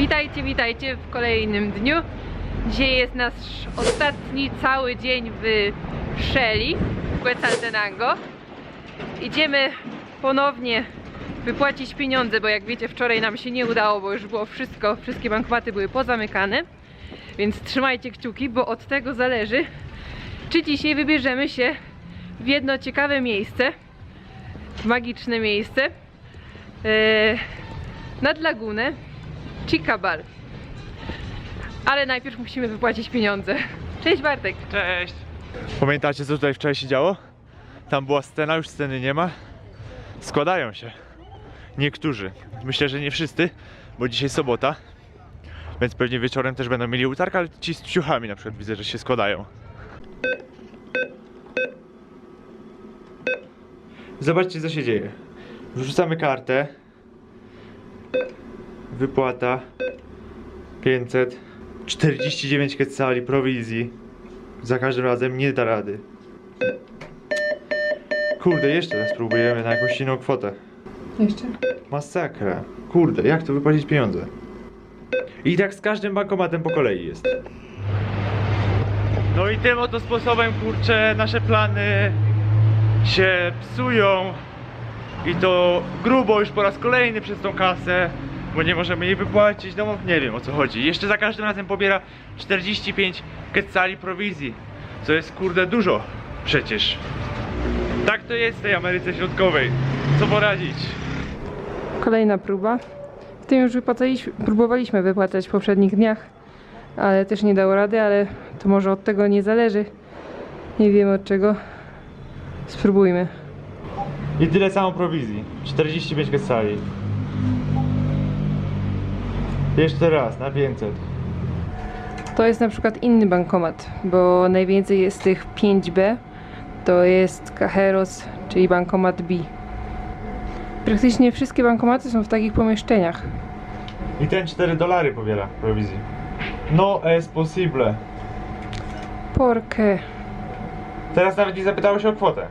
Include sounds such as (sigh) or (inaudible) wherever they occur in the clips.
Witajcie, witajcie w kolejnym dniu. Dzisiaj jest nasz ostatni cały dzień w Shelly, w Quetzaltenango. Idziemy ponownie wypłacić pieniądze, bo jak wiecie wczoraj nam się nie udało, bo już było wszystko, wszystkie bankomaty były pozamykane. Więc trzymajcie kciuki, bo od tego zależy, czy dzisiaj wybierzemy się w jedno ciekawe miejsce, w magiczne miejsce, e, nad lagunę Chicabal. Ale najpierw musimy wypłacić pieniądze. Cześć Bartek. Cześć! Pamiętacie co tutaj wczoraj się działo? Tam była scena, już sceny nie ma. Składają się. Niektórzy. Myślę, że nie wszyscy, bo dzisiaj sobota. Więc pewnie wieczorem też będą mieli utarg, ale ci z ciuchami na przykład widzę, że się składają. Zobaczcie co się dzieje. Wrzucamy kartę. Wypłata 500 49 quetzali prowizji. Za każdym razem nie da rady. Kurde, jeszcze raz spróbujemy na jakąś inną kwotę. Jeszcze? Masakra. Kurde, jak tu wypłacić pieniądze? I tak z każdym bankomatem po kolei jest. No i tym oto sposobem, kurczę, nasze plany się psują. I to grubo już po raz kolejny przez tą kasę, bo nie możemy jej wypłacić. No nie wiem o co chodzi. Jeszcze za każdym razem pobiera 45 quetzali prowizji, co jest kurde dużo przecież. Tak to jest w tej Ameryce Środkowej. Co poradzić? Kolejna próba. W tym już próbowaliśmy wypłacać w poprzednich dniach, ale też nie dało rady, ale to może od tego nie zależy. Nie wiem od czego. Spróbujmy. I tyle samo prowizji. 45 quetzali. Jeszcze raz, na 500. To jest na przykład inny bankomat, bo najwięcej jest tych 5B. To jest Cajeros, czyli bankomat B. Praktycznie wszystkie bankomaty są w takich pomieszczeniach. I ten 4 dolary pobiera prowizji. No es posible. Porkę. Teraz nawet nie zapytało się o kwotę.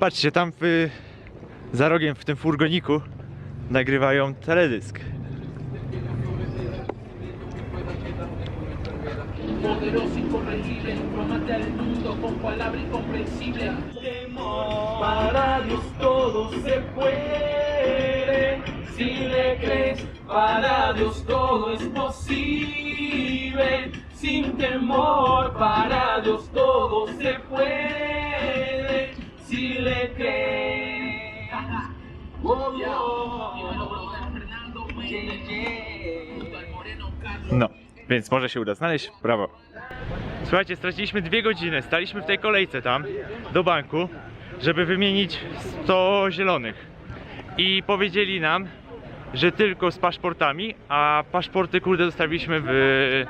Patrzcie, tam w, za rogiem w tym furgoniku nagrywają teledysk. para Dios todo es posible. Sin temor, para Dios todo se puede, si le crees. Oh, No, więc może się uda znaleźć. Brawo. Słuchajcie, straciliśmy dwie godziny. Staliśmy w tej kolejce tam do banku, żeby wymienić 100 zielonych. I powiedzieli nam, że tylko z paszportami, a paszporty kurde zostawiliśmy w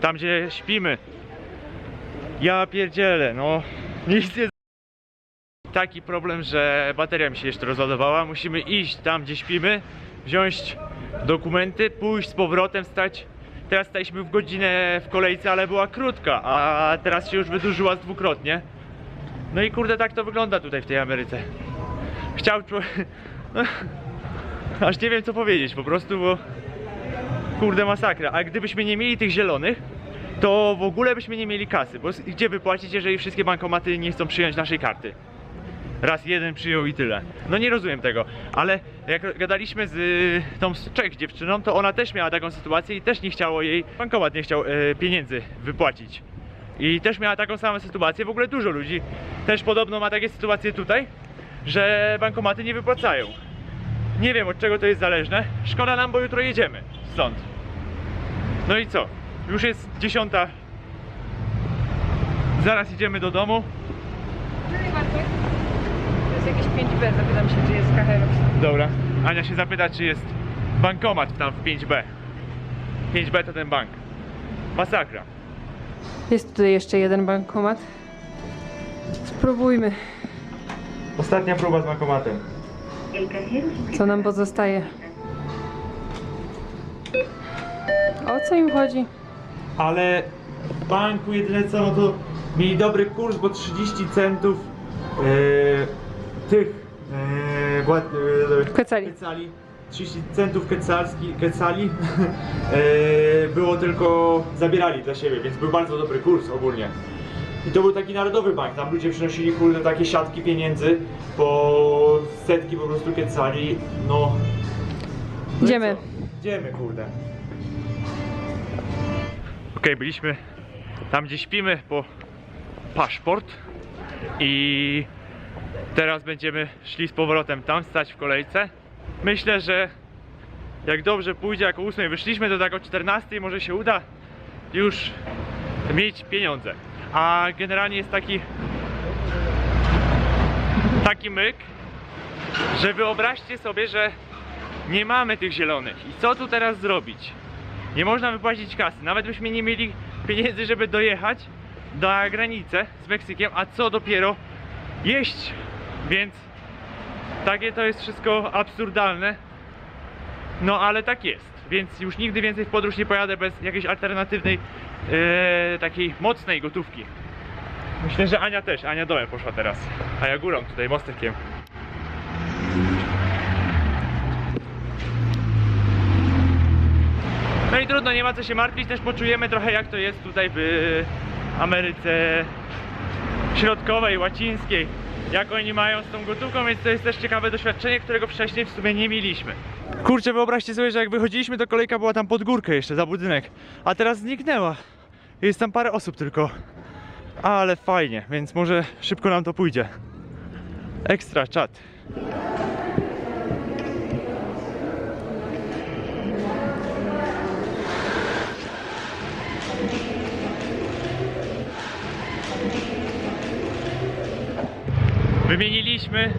tam gdzie śpimy. Ja pierdzielę, no nic nie taki problem, że bateria mi się jeszcze rozładowała. Musimy iść tam, gdzie śpimy, wziąć dokumenty, pójść z powrotem, stać. Teraz staliśmy w godzinę w kolejce, ale była krótka, a teraz się już wydłużyła dwukrotnie. No i kurde, tak to wygląda tutaj w tej Ameryce. Chciał. No, (laughs) aż nie wiem co powiedzieć, po prostu, bo. Kurde, masakra. A gdybyśmy nie mieli tych zielonych, to w ogóle byśmy nie mieli kasy, bo gdzie wypłacić, jeżeli wszystkie bankomaty nie chcą przyjąć naszej karty? Raz jeden przyjął i tyle. No nie rozumiem tego, ale jak gadaliśmy z y, tą z Czech dziewczyną, to ona też miała taką sytuację i też nie chciało jej, bankomat nie chciał e, pieniędzy wypłacić. I też miała taką samą sytuację, w ogóle dużo ludzi też podobno ma takie sytuacje tutaj, że bankomaty nie wypłacają. Nie wiem od czego to jest zależne. Szkoda nam, bo jutro jedziemy stąd. No i co? Już jest dziesiąta. Zaraz idziemy do domu. To jest jakieś 5B, zapytam się, czy jest Cajeros. Dobra. Ania się zapyta, czy jest bankomat tam w 5B. 5B to ten bank. Masakra. Jest tutaj jeszcze jeden bankomat. Spróbujmy, Ostatnia próba z bankomatem. co nam pozostaje. O co im chodzi? Ale w banku jedyne co, no to mieli dobry kurs, bo 30 centów e, tych e, gład, e, Quetzali. Quetzali, 30 centów quetzali e, było tylko zabierali dla siebie, więc był bardzo dobry kurs ogólnie. I to był taki narodowy bank, tam ludzie przynosili kurde takie siatki pieniędzy po setki po prostu quetzali, no. no i Idziemy. co? Idziemy kurde. Okej, byliśmy tam gdzie śpimy po paszport i teraz będziemy szli z powrotem tam, stać w kolejce. Myślę, że jak dobrze pójdzie, jak o 8 wyszliśmy, to tak o 14 może się uda już mieć pieniądze. A generalnie jest taki taki myk, że wyobraźcie sobie, że nie mamy tych zielonych. I co tu teraz zrobić? Nie można wypłacić kasy. Nawet byśmy nie mieli pieniędzy, żeby dojechać na granicę z Meksykiem, a co dopiero jeść. Więc takie to jest wszystko absurdalne. No ale tak jest. Więc już nigdy więcej w podróż nie pojadę bez jakiejś alternatywnej, e, takiej mocnej gotówki. Myślę, że Ania też. Ania dołem poszła teraz. A ja górą tutaj mostekiem. No i trudno, nie ma co się martwić, też poczujemy trochę jak to jest tutaj w Ameryce Środkowej, Łacińskiej. Jak oni mają z tą gotówką, więc to jest też ciekawe doświadczenie, którego wcześniej w sumie nie mieliśmy. Kurczę, wyobraźcie sobie, że jak wychodziliśmy, to kolejka była tam pod górkę jeszcze, za budynek. A teraz zniknęła. Jest tam parę osób tylko. Ale fajnie, więc może szybko nam to pójdzie. Ekstra czat. Wymieniliśmy.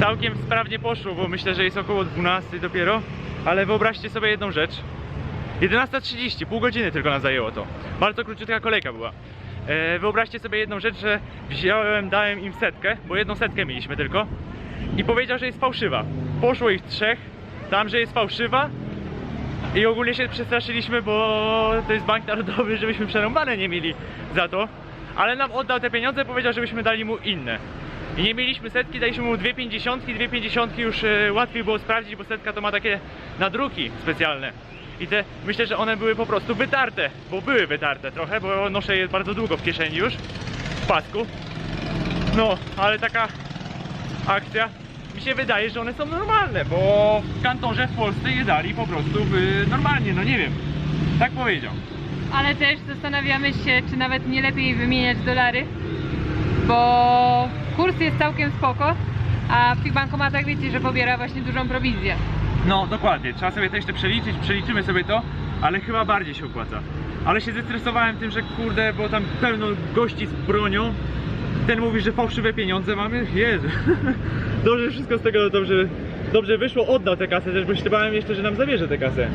Całkiem sprawnie poszło, bo myślę, że jest około 12 dopiero. Ale wyobraźcie sobie jedną rzecz. 11.30, pół godziny tylko nam zajęło to. Bardzo króciutka kolejka była. E, wyobraźcie sobie jedną rzecz, że wziąłem, dałem im setkę, bo jedną setkę mieliśmy tylko. I powiedział, że jest fałszywa. Poszło ich trzech, tam, że jest fałszywa. I ogólnie się przestraszyliśmy, bo to jest bank narodowy, żebyśmy przerąbane nie mieli za to. Ale nam oddał te pieniądze, powiedział, żebyśmy dali mu inne. I nie mieliśmy setki, daliśmy mu dwie pięćdziesiątki, dwie pięćdziesiątki już e, łatwiej było sprawdzić, bo setka to ma takie nadruki specjalne. I te, myślę, że one były po prostu wytarte, bo były wytarte trochę, bo noszę je bardzo długo w kieszeni już, w pasku. No, ale taka akcja, mi się wydaje, że one są normalne, bo w kantorze w Polsce je dali po prostu w, normalnie, no nie wiem, tak powiedział. Ale też zastanawiamy się, czy nawet nie lepiej wymieniać dolary, bo kurs jest całkiem spoko, a w tych bankomatach wiecie, że pobiera właśnie dużą prowizję. No, dokładnie. Trzeba sobie to jeszcze przeliczyć, przeliczymy sobie to, ale chyba bardziej się opłaca. Ale się zestresowałem tym, że kurde, bo tam pełno gości z bronią. Ten mówi, że fałszywe pieniądze mamy. Jezu. (laughs) Dobrze wszystko z tego dobrze, dobrze wyszło. Oddał tę kasę też, bo się bałem jeszcze, że nam zabierze tę kasę.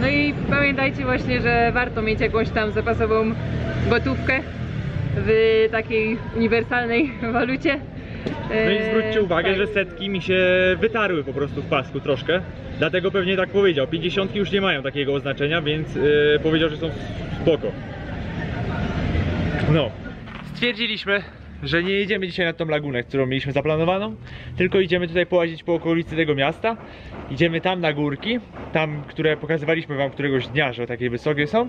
No i pamiętajcie właśnie, że warto mieć jakąś tam zapasową gotówkę w takiej uniwersalnej (laughs) walucie. No i Eee, zwróćcie uwagę, tak. że setki mi się wytarły po prostu w pasku troszkę. Dlatego pewnie tak powiedział. 50 już nie mają takiego oznaczenia, więc yy, powiedział, że są spoko. No. Stwierdziliśmy, że nie jedziemy dzisiaj na tą lagunę, którą mieliśmy zaplanowaną, tylko idziemy tutaj połazić po okolicy tego miasta. Idziemy tam na górki, tam, które pokazywaliśmy wam któregoś dnia, że takie wysokie są.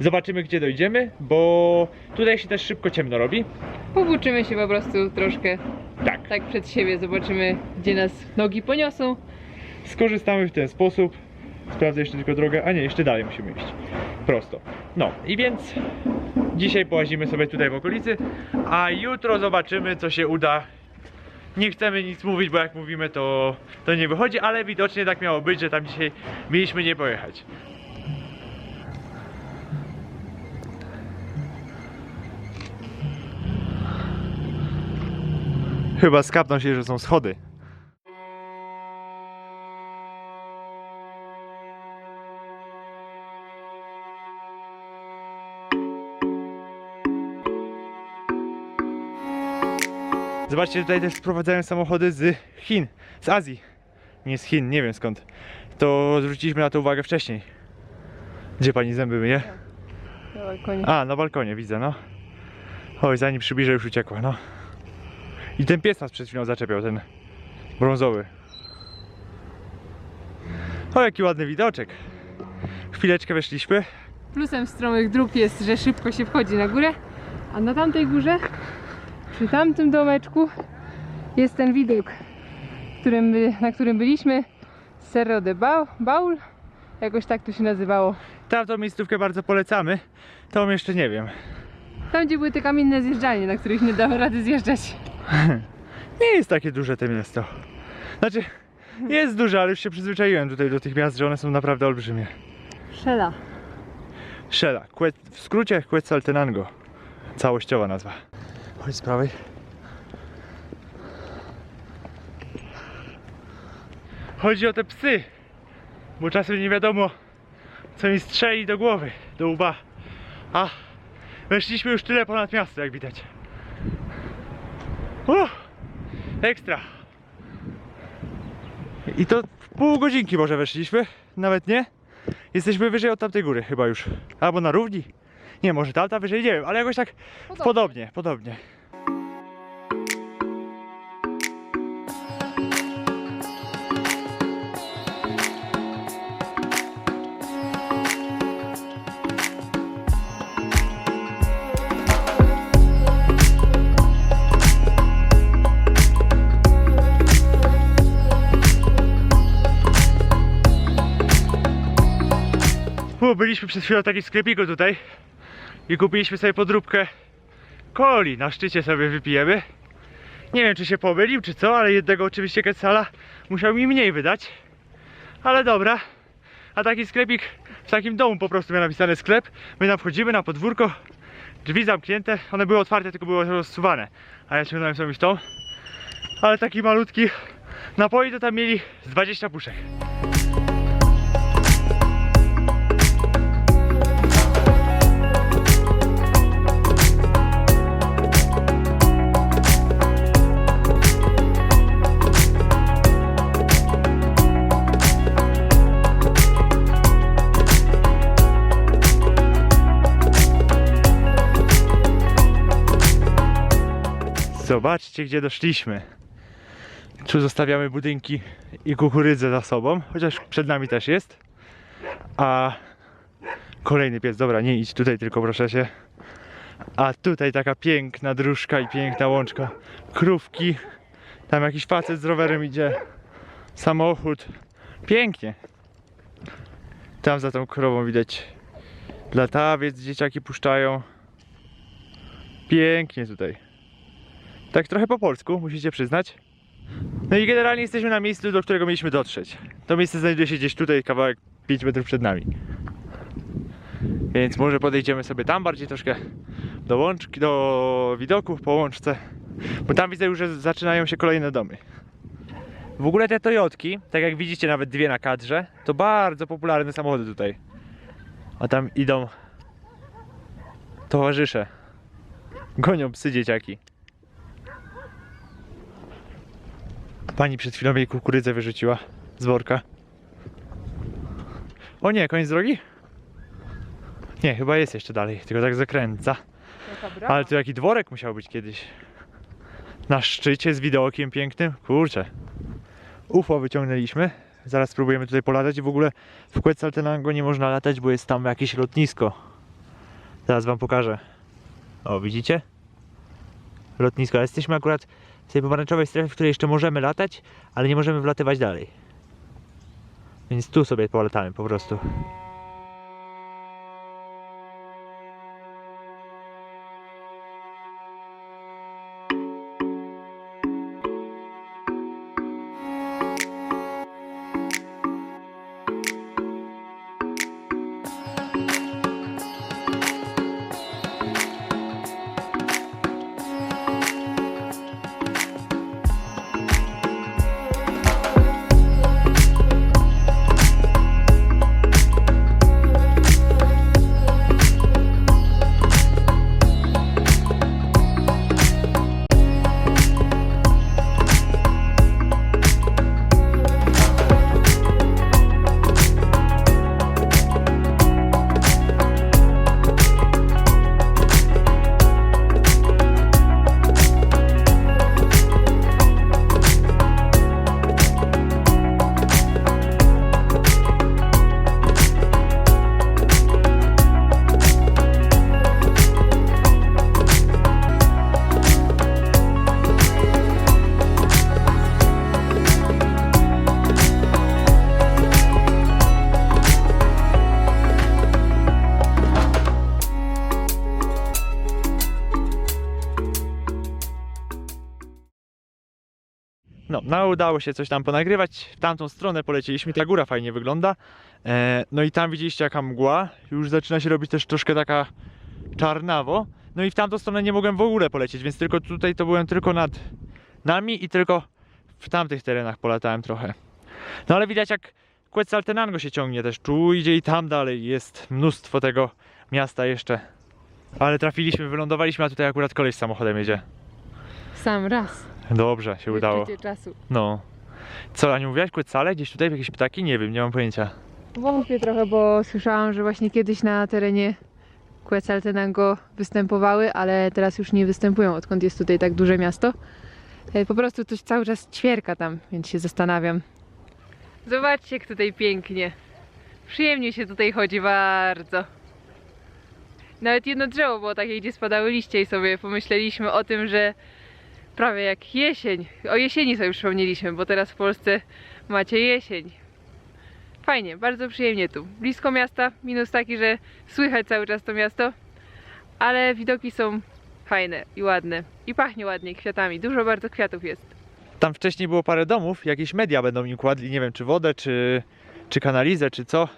Zobaczymy, gdzie dojdziemy, bo tutaj się też szybko ciemno robi. Powłóczymy się po prostu troszkę Tak. tak przed siebie, zobaczymy gdzie nas nogi poniosą. skorzystamy w ten sposób. Sprawdzę jeszcze tylko drogę, a nie, jeszcze dalej musimy iść. Prosto. No i więc dzisiaj połazimy sobie tutaj w okolicy, a jutro zobaczymy co się uda. Nie chcemy nic mówić, bo jak mówimy to, to nie wychodzi, ale widocznie tak miało być, że tam dzisiaj mieliśmy nie pojechać. Chyba skapną się, że są schody. Zobaczcie, tutaj też wprowadzają samochody z Chin, z Azji. Nie z Chin, nie wiem skąd. To zwróciliśmy na to uwagę wcześniej. Gdzie pani zęby myje? Na balkonie. A, na balkonie widzę, no. Oj, zanim przybliżę już uciekła, no. I ten pies nas przed chwilą zaczepiał, ten brązowy. O, jaki ładny widoczek. Chwileczkę weszliśmy. Plusem stromych dróg jest, że szybko się wchodzi na górę, a na tamtej górze, przy tamtym domeczku, jest ten widok, którym, na którym byliśmy. Cerro de Bau- Baul, jakoś tak to się nazywało. Tamtą miejscówkę bardzo polecamy. Tą jeszcze nie wiem. Tam, gdzie były te kamienne zjeżdżalnie, na których nie dało rady zjeżdżać. (laughs) Nie jest takie duże to miasto. Znaczy, jest duże, ale już się przyzwyczaiłem tutaj do tych miast, że one są naprawdę olbrzymie. Szela. Szela, w skrócie Quetzaltenango. Całościowa nazwa. Chodź z prawej. Chodzi o te psy, bo czasem nie wiadomo, co mi strzeli do głowy, do łba. A weszliśmy już tyle ponad miasto, jak widać. Uff, ekstra. I to w pół godzinki może weszliśmy, nawet nie. Jesteśmy wyżej od tamtej góry chyba już. Albo na równi. Nie, może tamta wyżej, nie wiem, ale jakoś tak podobnie, podobnie. U, byliśmy przed chwilą w takim sklepiku tutaj i kupiliśmy sobie podróbkę coli. Na szczycie sobie wypijemy. Nie wiem, czy się pomylił, czy co, ale jednego oczywiście Quetzala musiał mi mniej wydać. Ale dobra. A taki sklepik w takim domu po prostu miał napisany sklep. My tam wchodzimy na podwórko, drzwi zamknięte. One były otwarte, tylko były rozsuwane. A ja ciągnąłem sobie tą. Ale taki malutki napoi to tam mieli z 20 puszek. Zobaczcie, gdzie doszliśmy. Tu zostawiamy budynki i kukurydzę za sobą, chociaż przed nami też jest. A kolejny pies, dobra, nie idź tutaj, tylko proszę się. A tutaj taka piękna dróżka i piękna łączka. Krówki. Tam jakiś facet z rowerem idzie. Samochód. Pięknie. Tam za tą krową widać latawiec, dzieciaki puszczają. Pięknie tutaj. Tak trochę po polsku, musicie przyznać. No i generalnie jesteśmy na miejscu, do którego mieliśmy dotrzeć. To miejsce znajduje się gdzieś tutaj, kawałek 5 metrów przed nami. Więc może podejdziemy sobie tam bardziej troszkę do łączki, do widoków po łączce. Bo tam widzę już, że zaczynają się kolejne domy. W ogóle te Toyotki, tak jak widzicie nawet dwie na kadrze, to bardzo popularne samochody tutaj. A tam idą towarzysze. Gonią psy dzieciaki. Pani przed chwilą jej kukurydzę wyrzuciła z worka. O nie, koniec drogi? Nie, chyba jest jeszcze dalej, tylko tak zakręca. Ale tu jaki dworek musiał być kiedyś. Na szczycie z widokiem pięknym. Kurczę. UFO wyciągnęliśmy. Zaraz spróbujemy tutaj polatać i w ogóle w Quetzaltenango nie można latać, bo jest tam jakieś lotnisko. Zaraz wam pokażę. O, widzicie? Lotnisko. Jesteśmy akurat w tej pomarańczowej strefie, w której jeszcze możemy latać, ale nie możemy wlatywać dalej. Więc tu sobie polatamy po prostu. No, udało się coś tam ponagrywać. W tamtą stronę polecieliśmy, ta góra fajnie wygląda. E, no i tam widzieliście jaka mgła. Już zaczyna się robić też troszkę taka czarnawo. No i w tamtą stronę nie mogłem w ogóle polecieć, więc tylko tutaj to byłem tylko nad nami i tylko w tamtych terenach polatałem trochę. No ale widać jak Quetzaltenango się ciągnie też. Tu idzie i tam dalej. Jest mnóstwo tego miasta jeszcze. Ale trafiliśmy, wylądowaliśmy, a tutaj akurat koleś samochodem jedzie. Sam raz. Dobrze, się udało. czasu. No. Co, Aniu, mówiłaś Quetzale? Gdzieś tutaj jakieś ptaki? Nie wiem, nie mam pojęcia. Wątpię trochę, bo słyszałam, że właśnie kiedyś na terenie Quetzaltenango występowały, ale teraz już nie występują, odkąd jest tutaj tak duże miasto. E, Po prostu coś cały czas ćwierka tam, więc się zastanawiam. Zobaczcie, jak tutaj pięknie. Przyjemnie się tutaj chodzi bardzo. Nawet jedno drzewo było takie, gdzie spadały liście i sobie pomyśleliśmy o tym, że prawie jak jesień. O jesieni sobie przypomnieliśmy, bo teraz w Polsce macie jesień. Fajnie, bardzo przyjemnie tu. Blisko miasta, minus taki, że słychać cały czas to miasto, ale widoki są fajne i ładne. I pachnie ładnie kwiatami. Dużo bardzo kwiatów jest. Tam wcześniej było parę domów, jakieś media będą im kładli, nie wiem czy wodę, czy, czy kanalizę, czy co.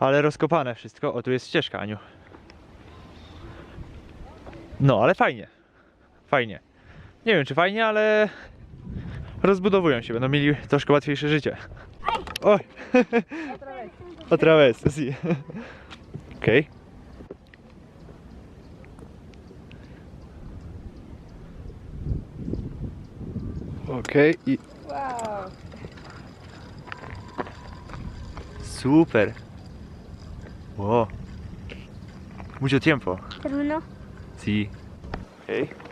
Ale rozkopane wszystko. O, tu jest ścieżka, Aniu. No, ale fajnie. Fajnie. Nie wiem czy fajnie, ale rozbudowują się, będą mieli troszkę łatwiejsze życie. Oj! (laughs) Otra vez, sí. (laughs) Okej. Okej i Wow. Super. Wow. Mucho tiempo. Terminó. Sí. Hej.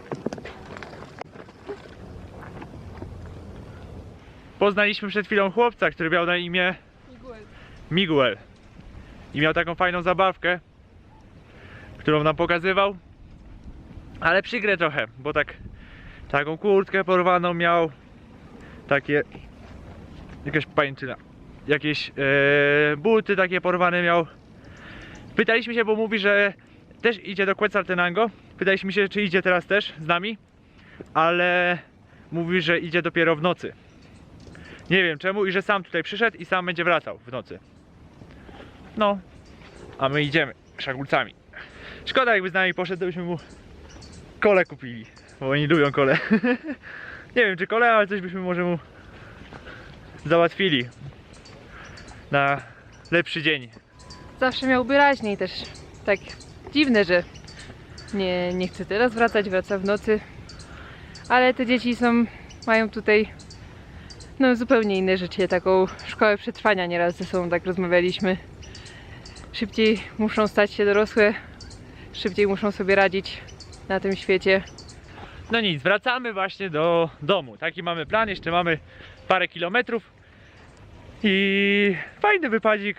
Poznaliśmy przed chwilą chłopca, który miał na imię Miguel. I miał taką fajną zabawkę, którą nam pokazywał. Ale przygrę trochę, bo tak taką kurtkę porwaną miał. Takie jakaś pańczyna. Jakieś e, buty takie porwane miał. Pytaliśmy się, bo mówi, że też idzie do Quetzaltenango. Pytaliśmy się, czy idzie teraz też z nami, ale mówi, że idzie dopiero w nocy. Nie wiem czemu i że sam tutaj przyszedł i sam będzie wracał w nocy. No, a my idziemy szagulcami. Szkoda jakby z nami poszedł, to byśmy mu kole kupili, bo oni lubią kole. (laughs) Nie wiem czy kole, ale coś byśmy może mu załatwili na lepszy dzień. Zawsze miałby raźniej też. Tak dziwne, że nie, nie chce teraz wracać, wraca w nocy. Ale te dzieci są, mają tutaj no, zupełnie inne życie, taką szkołę przetrwania nieraz ze sobą tak rozmawialiśmy. Szybciej muszą stać się dorosłe, szybciej muszą sobie radzić na tym świecie. No nic, wracamy właśnie do domu. Taki mamy plan, jeszcze mamy parę kilometrów. I fajny wypadzik.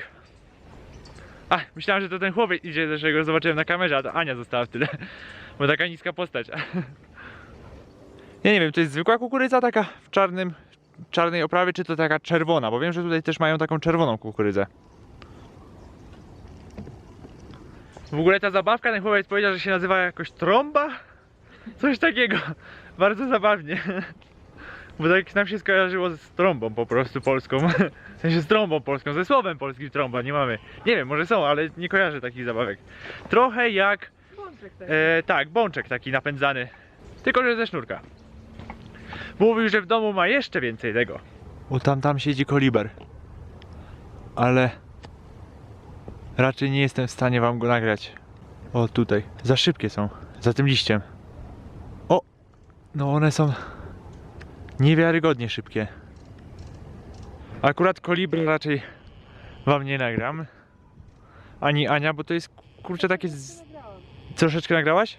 A, myślałem, że to ten chłopiec idzie, że go zobaczyłem na kamerze, a to Ania została w tyle. Bo taka niska postać. (laughs) Ja nie wiem, to jest zwykła kukurydza taka w czarnym, czarnej oprawie, czy to taka czerwona, bo wiem, że tutaj też mają taką czerwoną kukurydzę. W ogóle ta zabawka, ten chłopiec powiedział, że się nazywa jakoś trąba? Coś takiego. (laughs) Bardzo zabawnie. Bo tak nam się skojarzyło z trąbą po prostu polską. (laughs) W sensie z trąbą polską, ze słowem polskim trąba nie mamy. Nie wiem, może są, ale nie kojarzę takich zabawek. Trochę jak, e, tak, bączek taki napędzany. Tylko, że ze sznurka. Mówił, że w domu ma jeszcze więcej tego. O, tam, tam siedzi koliber. Ale raczej nie jestem w stanie wam go nagrać. O, tutaj. Za szybkie są. Za tym liściem. O! No one są niewiarygodnie szybkie. Akurat kolibry raczej wam nie nagram. Ani Ania, bo to jest kurczę takie. Z... Troszeczkę nagrałaś?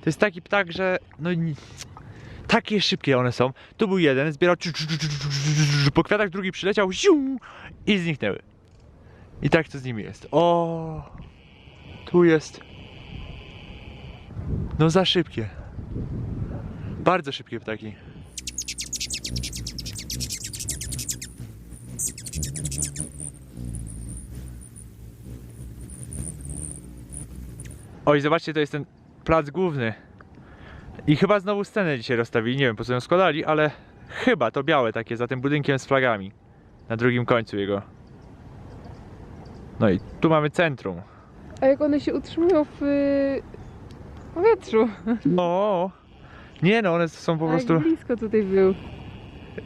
To jest taki ptak, że no takie szybkie one są. Tu był jeden, zbierał po kwiatach, drugi przyleciał ziu, i zniknęły. I tak to z nimi jest. O, tu jest. No za szybkie. Bardzo szybkie ptaki. Oj, zobaczcie, to jest ten plac główny. I chyba znowu scenę dzisiaj rozstawili. Nie wiem po co ją składali, ale Chyba to białe takie za tym budynkiem z flagami. Na drugim końcu jego. No i tu mamy centrum. A jak one się utrzymują w y, powietrzu? O, nie no, one są po A prostu. Jak blisko tutaj był.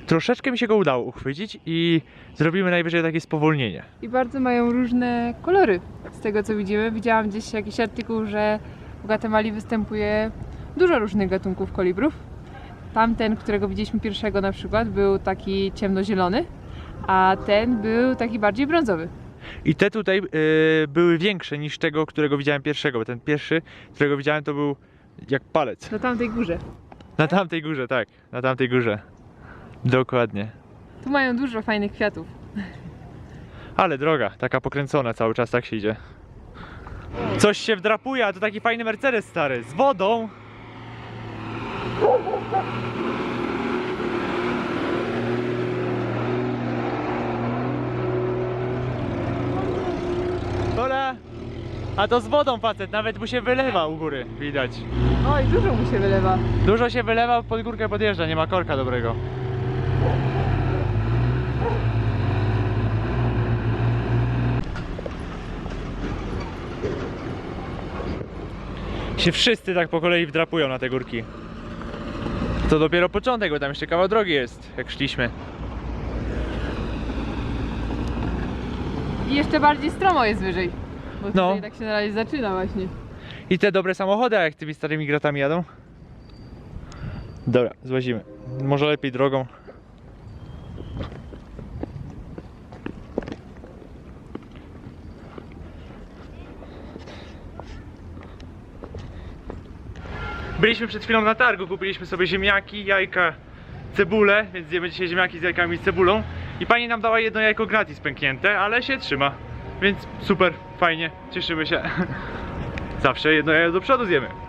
Troszeczkę mi się go udało uchwycić i zrobimy najwyżej takie spowolnienie. I bardzo mają różne kolory. Z tego co widzimy, widziałam gdzieś jakiś artykuł, że w Gwatemali występuje dużo różnych gatunków kolibrów. Tamten, którego widzieliśmy pierwszego na przykład, był taki ciemnozielony, a ten był taki bardziej brązowy. I te tutaj y, były większe niż tego, którego widziałem pierwszego, bo ten pierwszy, którego widziałem, to był jak palec. Na tamtej górze. Na tamtej górze, tak, na tamtej górze. Dokładnie. Tu mają dużo fajnych kwiatów. Ale droga, taka pokręcona cały czas, tak się idzie. Coś się wdrapuje, a to taki fajny Mercedes stary, z wodą. Dobra. A to z wodą facet, nawet mu się wylewa u góry, widać. Oj, dużo mu się wylewa. Dużo się wylewa, pod górkę podjeżdża, nie ma korka dobrego. Się wszyscy tak po kolei wdrapują na te górki. To dopiero początek, bo tam jeszcze kawał drogi jest, jak szliśmy. I jeszcze bardziej stromo jest wyżej. Bo No. tutaj tak się na razie zaczyna właśnie. I te dobre samochody, a jak tymi starymi gratami jadą? Dobra, złazimy. Może lepiej drogą. Byliśmy przed chwilą na targu, kupiliśmy sobie ziemniaki, jajka, cebulę, więc zjemy dzisiaj ziemniaki z jajkami i cebulą. I pani nam dała jedno jajko gratis pęknięte, ale się trzyma. Więc super, fajnie, cieszymy się. (laughs) Zawsze jedno jajo do przodu zjemy.